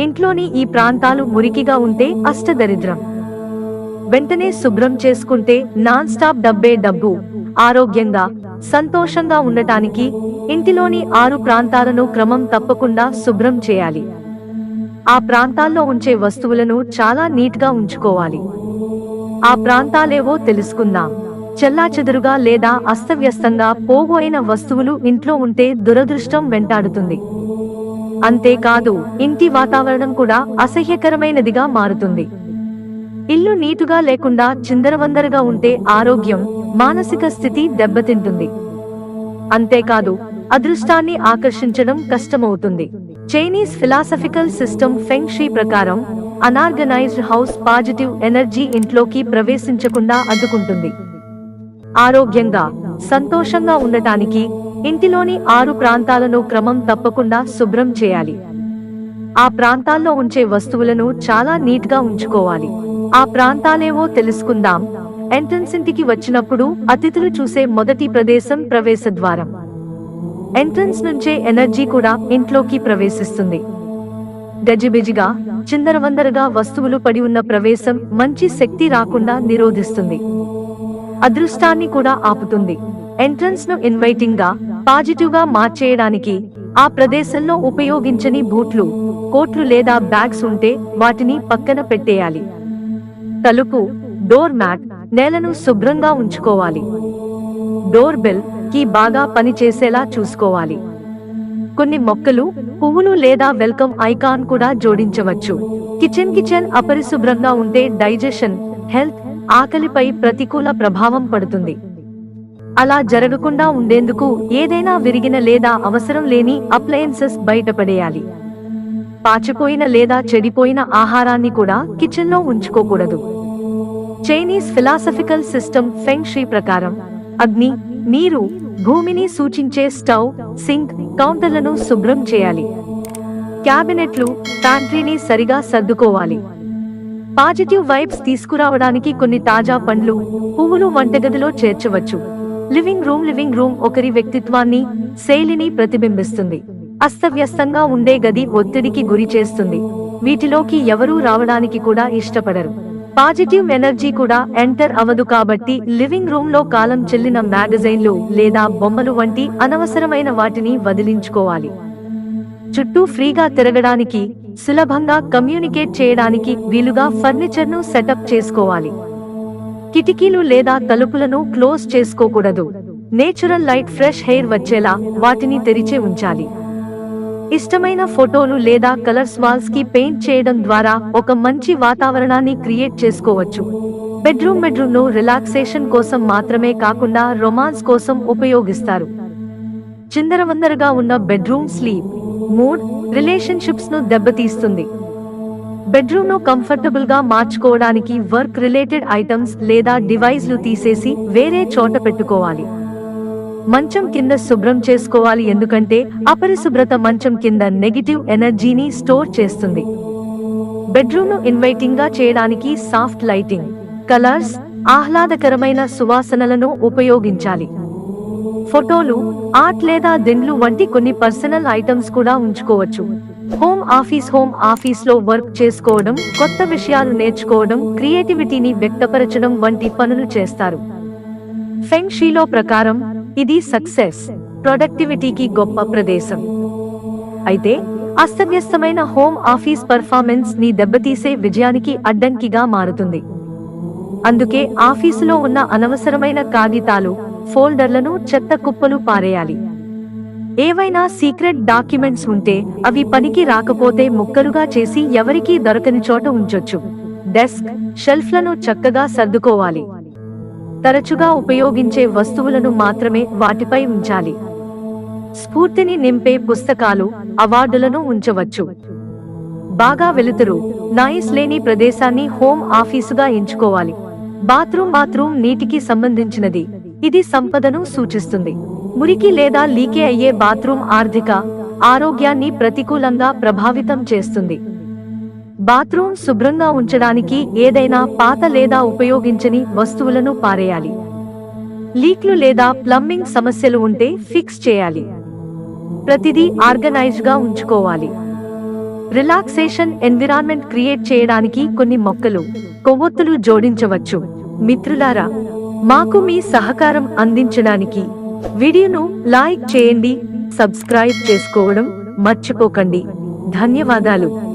ఇంట్లోని ఈ ప్రాంతాలు మురికిగా ఉంటే అష్టదరిద్రం. వెంటనే శుభ్రం చేసుకుంటే నాన్ స్టాప్ డబ్బే డబ్బు. ఆరోగ్యంగా సంతోషంగా ఉండటానికి ఇంటిలోని ఆరు ప్రాంతాలను క్రమం తప్పకుండా శుభ్రం చేయాలి. ఆ ప్రాంతాల్లో ఉంచే వస్తువులను చాలా నీట్గా ఉంచుకోవాలి. ఆ ప్రాంతాలేవో తెలుసుకుందాం. చెల్లాచెదురుగా లేదా అస్తవ్యస్తంగా పోగోయిన వస్తువులు ఇంట్లో ఉంటే దురదృష్టం వెంటాడుతుంది. అంతేకాదు ఇంటి వాతావరణం కూడా అసహ్యకరమైనదిగా మారుతుంది. ఇల్లు నీటుగా లేకుండా చిందరవందరగా ఉంటే ఆరోగ్యం మానసిక స్థితి దెబ్బతింటుంది. అంతేకాదు అదృష్టాన్ని ఆకర్షించడం కష్టమవుతుంది. Chinese philosophical system feng shui ప్రకారం అనార్గనైజ్డ్ హౌస్ పాజిటివ్ ఎనర్జీ ఇంట్లోకి ప్రవేశించకుండా అడ్డుకుంటుంది. ఆరోగ్యంగా సంతోషంగా ఉండటానికి ఇంటిలోని ఆరు ప్రాంతాలను క్రమం తప్పకుండా శుభ్రం చేయాలి. ఆ ప్రాంతాల్లో ఉంచే వస్తువులను చాలా నీట్గా ఉంచుకోవాలి. ఆ ప్రాంతాలేవో తెలుసుకుందాం. ఎంట్రన్స్ ఇంటికి వచ్చినప్పుడు అతిథులు చూసే మొదటి ప్రదేశం ప్రవేశ ద్వారం. ఎంట్రన్స్ నుంచే ఎనర్జీ కూడా ఇంట్లోకి ప్రవేశిస్తుంది. గజిబిజిగా చిందరవందరగా వస్తువులు పడి ఉన్న ప్రవేశం మంచి శక్తి రాకుండా నిరోధిస్తుంది. అదృష్టాన్ని కూడా ఆపుతుంది. ఎంట్రన్స్ను ఇన్వైటింగ్గా పాజిటివ్గా మార్చేయడానికి ఆ ప్రదేశంలో ఉపయోగించని బూట్లు కోట్లు లేదా బ్యాగ్స్ ఉంటే వాటిని పక్కన పెట్టేయాలి. తలుపు డోర్ మ్యాట్ నేలను శుభ్రంగా ఉంచుకోవాలి. డోర్ బెల్కి బాగా పనిచేసేలా చూసుకోవాలి. కొన్ని మొక్కలు పువ్వులు లేదా వెల్కమ్ ఐకాన్ కూడా జోడించవచ్చు. కిచెన్ కిచెన్ అపరిశుభ్రంగా ఉంటే డైజెషన్ హెల్త్ ఆకలిపై ప్రతికూల ప్రభావం పడుతుంది. అలా జరగకుండా ఉండేందుకు ఏదైనా విరిగిన లేదా అవసరం లేని అప్లయన్సెస్ బయటపడేయాలి. పాచిపోయిన లేదా చెడిపోయిన ఆహారాన్ని కూడా కిచెన్లో ఉంచుకోకూడదు. Chinese philosophical system feng shui ప్రకారం అగ్ని నీరు భూమిని సూచించే స్టవ్ సింక్ కౌంటర్లను శుభ్రం చేయాలి. క్యాబినెట్లు ప్యాంట్రీని సరిగా సర్దుకోవాలి. పాజిటివ్ వైబ్స్ తీసుకురావడానికి కొన్ని తాజా పండ్లు పువ్వులు వంటగదిలో చేర్చవచ్చు. లివింగ్ రూమ్ లివింగ్ రూమ్ ఒకరి వ్యక్తిత్వాన్ని శైలిని ప్రతిబింబిస్తుంది. అస్తవ్యస్తంగా ఉండే గది ఒత్తిడికి గురి చేస్తుంది. వీటిలోకి ఎవరూ రావడానికి కూడా ఇష్టపడరు. పాజిటివ్ ఎనర్జీ కూడా ఎంటర్ అవదు కాబట్టి లివింగ్ రూమ్లో కాలం చెల్లిన మ్యాగజైన్లు లేదా బొమ్మలు వంటి అనవసరమైన వాటిని వదిలించుకోవాలి. చుట్టూ ఫ్రీగా తిరగడానికి సులభంగా కమ్యూనికేట్ చేయడానికి వీలుగా ఫర్నిచర్ను సెటప్ చేసుకోవాలి. కిటికీలు లేదా తలుపులను క్లోజ్ చేసుకోకూడదు. నేచురల్ లైట్ ఫ్రెష్ హెయిర్ వచ్చేలా వాటిని తెరిచే ఉంచాలి. ఇష్టమైన ఫోటోలు లేదా కలర్స్ వాల్స్కి పెయింట్ చేయడం ద్వారా ఒక మంచి వాతావరణాన్ని క్రియేట్ చేసుకోవచ్చు. బెడ్రూమ్ బెడ్రూమ్ను రిలాక్సేషన్ కోసం మాత్రమే కాకుండా రొమాన్స్ కోసం ఉపయోగిస్తారు. చిందరవందరగా ఉన్న బెడ్రూమ్ స్లీప్ మూడ్ రిలేషన్షిప్స్ను దెబ్బతీస్తుంది. బెడ్రూమ్ను కంఫర్టబుల్గా మార్చుకోవడానికి వర్క్ రిలేటెడ్ ఐటమ్స్ లేదా డివైస్లు తీసేసి వేరే చోట పెట్టుకోవాలి. మంచం కింద శుభ్రం చేసుకోవాలి ఎందుకంటే అపరిశుభ్రత మంచం కింద నెగిటివ్ ఎనర్జీని స్టోర్ చేస్తుంది. బెడ్రూమ్ను ఇన్వైటింగ్గా చేయడానికి సాఫ్ట్ లైటింగ్ కలర్స్ ఆహ్లాదకరమైన సువాసనలను ఉపయోగించాలి. ఫోటోలు ఆర్ట్ లేదా దిండ్లు వంటి కొన్ని పర్సనల్ ఐటమ్స్ కూడా ఉంచుకోవచ్చు. హోమ్ ఆఫీస్ హోమ్ ఆఫీస్లో వర్క్ చేసుకోవడం కొత్త విషయాలు నేర్చుకోవడం క్రియేటివిటీని వ్యక్తపరచడం వంటి పనులు చేస్తారు. ఫెంగ్ షీలో ప్రకారం ఇది సక్సెస్ ప్రొడక్టివిటీకి గొప్ప ప్రదేశం. అయితే అస్తవ్యస్తమైన హోమ్ ఆఫీస్ పర్ఫార్మెన్స్ని దెబ్బతీసే విజయానికి అడ్డంకిగా మారుతుంది. అందుకే ఆఫీసులో ఉన్న అనవసరమైన కాగితాలు ఫోల్డర్లను చెత్త కుప్పలు పారేయాలి. ఏవైనా సీక్రెట్ డాక్యుమెంట్స్ ఉంటే అవి పనికి రాకపోతే ముక్కలుగా చేసి ఎవరికీ దొరకని చోట ఉంచొచ్చు. డెస్క్ షెల్ఫ్లను చక్కగా సర్దుకోవాలి. తరచుగా ఉపయోగించే వస్తువులను మాత్రమే వాటిపై ఉంచాలి. స్ఫూర్తిని నింపే పుస్తకాలు అవార్డులను ఉంచవచ్చు. బాగా వెలుతురు నాయిస్ లేని ప్రదేశాన్ని హోమ్ ఆఫీసుగా ఎంచుకోవాలి. బాత్రూమ్ బాత్రూమ్ నీటికి సంబంధించినది. ఇది సంపదను సూచిస్తుంది. మురికి లేదా లీకే అయ్యే బాత్రూమ్ ఆర్థిక ఆరోగ్యాన్ని ప్రతికూలంగా ప్రభావితం చేస్తుంది. బాత్రూమ్ శుభ్రంగా ఉంచడానికి ఏదైనా పాత లేదా ఉపయోగించని వస్తువులను పారేయాలి. లీక్లు లేదా ప్లంబింగ్ సమస్యలు ఉంటే ఫిక్స్ చేయాలి. ప్రతిదీ ఆర్గనైజ్గా ఉంచుకోవాలి. రిలాక్సేషన్ ఎన్విరాన్మెంట్ క్రియేట్ చేయడానికి కొన్ని మొక్కలు కొవ్వొత్తులు జోడించవచ్చు. మిత్రులారా మాకు మీ సహకారం అందించడానికి వీడియోను లైక్ చేయండి సబ్స్క్రైబ్ చేసుకోవడం మర్చిపోకండి. ధన్యవాదాలు.